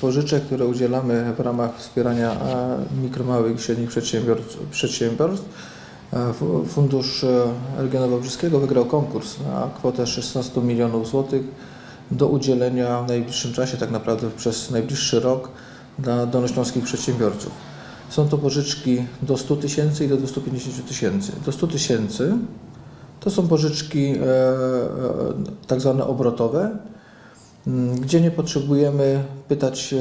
pożyczek, które udzielamy w ramach wspierania e, mikro, małych i średnich przedsiębiorstw. przedsiębiorstw. E, Fu- Fundusz e, Regionu Wałbrzyskiego wygrał konkurs na kwotę 16 milionów złotych do udzielenia w najbliższym czasie, tak naprawdę przez najbliższy rok dla dolnośląskich przedsiębiorców. Są to pożyczki do 100 tysięcy i do 250 tysięcy. Do 100 tysięcy to są pożyczki e, tak zwane obrotowe, gdzie nie potrzebujemy pytać e,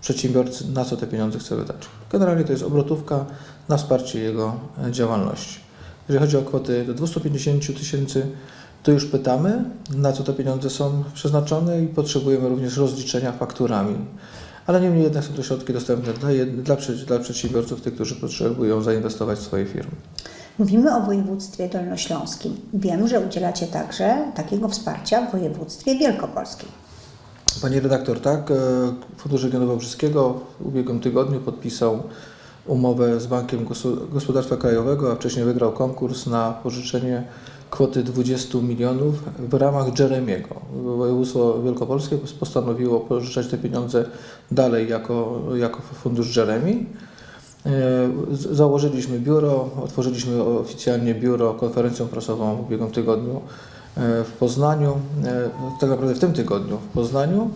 przedsiębiorcy, na co te pieniądze chce wydać. Generalnie to jest obrotówka na wsparcie jego e, działalności. Jeżeli chodzi o kwoty do 250 tysięcy, to już pytamy, na co te pieniądze są przeznaczone i potrzebujemy również rozliczenia fakturami. Ale niemniej jednak są to środki dostępne dla, dla, dla przedsiębiorców, tych, którzy potrzebują zainwestować w swoje firmy. Mówimy o województwie dolnośląskim. Wiem, że udzielacie także takiego wsparcia w województwie wielkopolskim. Pani redaktor, tak, e, Fundusz Regionu Wałbrzyskiego w ubiegłym tygodniu podpisał umowę z Bankiem Gos- Gospodarstwa Krajowego, a wcześniej wygrał konkurs na pożyczenie kwoty 20 milionów w ramach Jeremiego. Województwo Wielkopolskie postanowiło pożyczać te pieniądze dalej jako, jako Fundusz Jeremy. E, Założyliśmy biuro, otworzyliśmy oficjalnie biuro konferencją prasową w ubiegłym tygodniu e, w Poznaniu, e, tak naprawdę w tym tygodniu w Poznaniu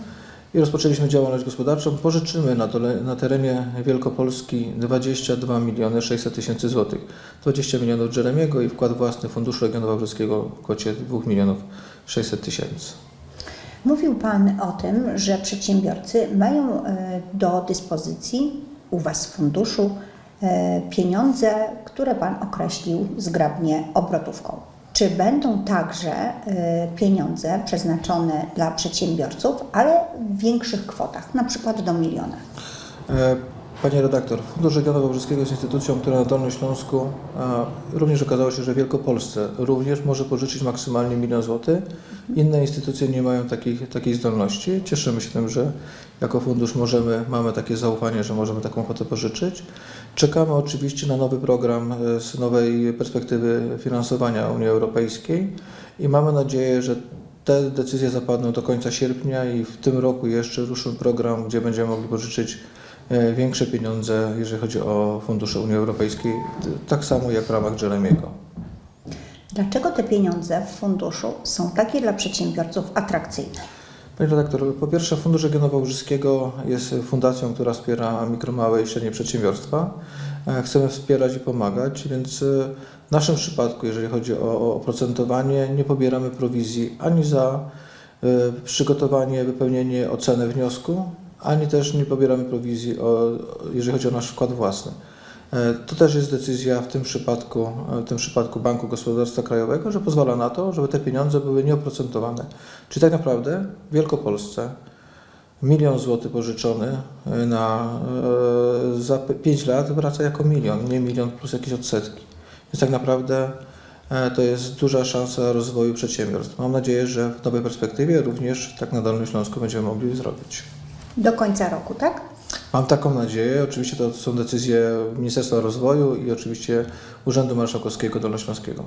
i rozpoczęliśmy działalność gospodarczą. Pożyczymy na, na terenie Wielkopolski 22 miliony 600 tysięcy złotych. 20 milionów Jeremiego i wkład własny Funduszu Regionu Wałbrzyskiego w kwocie 2 milionów 600 tysięcy. Mówił Pan o tym, że przedsiębiorcy mają do dyspozycji u Was w funduszu e, pieniądze, które Pan określił zgrabnie obrotówką. Czy będą także e, pieniądze przeznaczone dla przedsiębiorców, ale w większych kwotach, na przykład do miliona? Panie redaktor, Fundusz Regionu Wałbrzyskiego jest instytucją, która na Dolnym Śląsku e, również okazało się, że w Wielkopolsce również może pożyczyć maksymalnie milion złotych. Inne instytucje nie mają takich, takiej zdolności. Cieszymy się tym, że jako fundusz możemy, mamy takie zaufanie, że możemy taką kwotę pożyczyć. Czekamy oczywiście na nowy program e, z nowej perspektywy finansowania Unii Europejskiej i mamy nadzieję, że te decyzje zapadną do końca sierpnia i w tym roku jeszcze ruszy program, gdzie będziemy mogli pożyczyć większe pieniądze, jeżeli chodzi o fundusze Unii Europejskiej, tak samo jak w ramach Jeremiego. Dlaczego te pieniądze w funduszu są takie dla przedsiębiorców atrakcyjne? Panie redaktor, po pierwsze Fundusz Regionu Wałbrzyskiego jest fundacją, która wspiera mikro, małe i średnie przedsiębiorstwa. E, Chcemy wspierać i pomagać, więc e, w naszym przypadku, jeżeli chodzi o oprocentowanie, nie pobieramy prowizji ani za e, przygotowanie, wypełnienie oceny wniosku, ani też nie pobieramy prowizji, o, jeżeli chodzi o nasz wkład własny. E, To też jest decyzja w tym przypadku, e, w tym przypadku Banku Gospodarstwa Krajowego, że pozwala na to, żeby te pieniądze były nieoprocentowane. Czyli tak naprawdę w Wielkopolsce milion złotych pożyczony e, na, za 5 lat wraca jako milion, nie milion plus jakieś odsetki. Więc tak naprawdę to jest duża szansa rozwoju przedsiębiorstw. Mam nadzieję, że w nowej perspektywie również tak na Dolnym Śląsku będziemy mogli zrobić. Do końca roku, tak? Mam taką nadzieję. Oczywiście to są decyzje Ministerstwa Rozwoju i oczywiście Urzędu Marszałkowskiego Dolnośląskiego.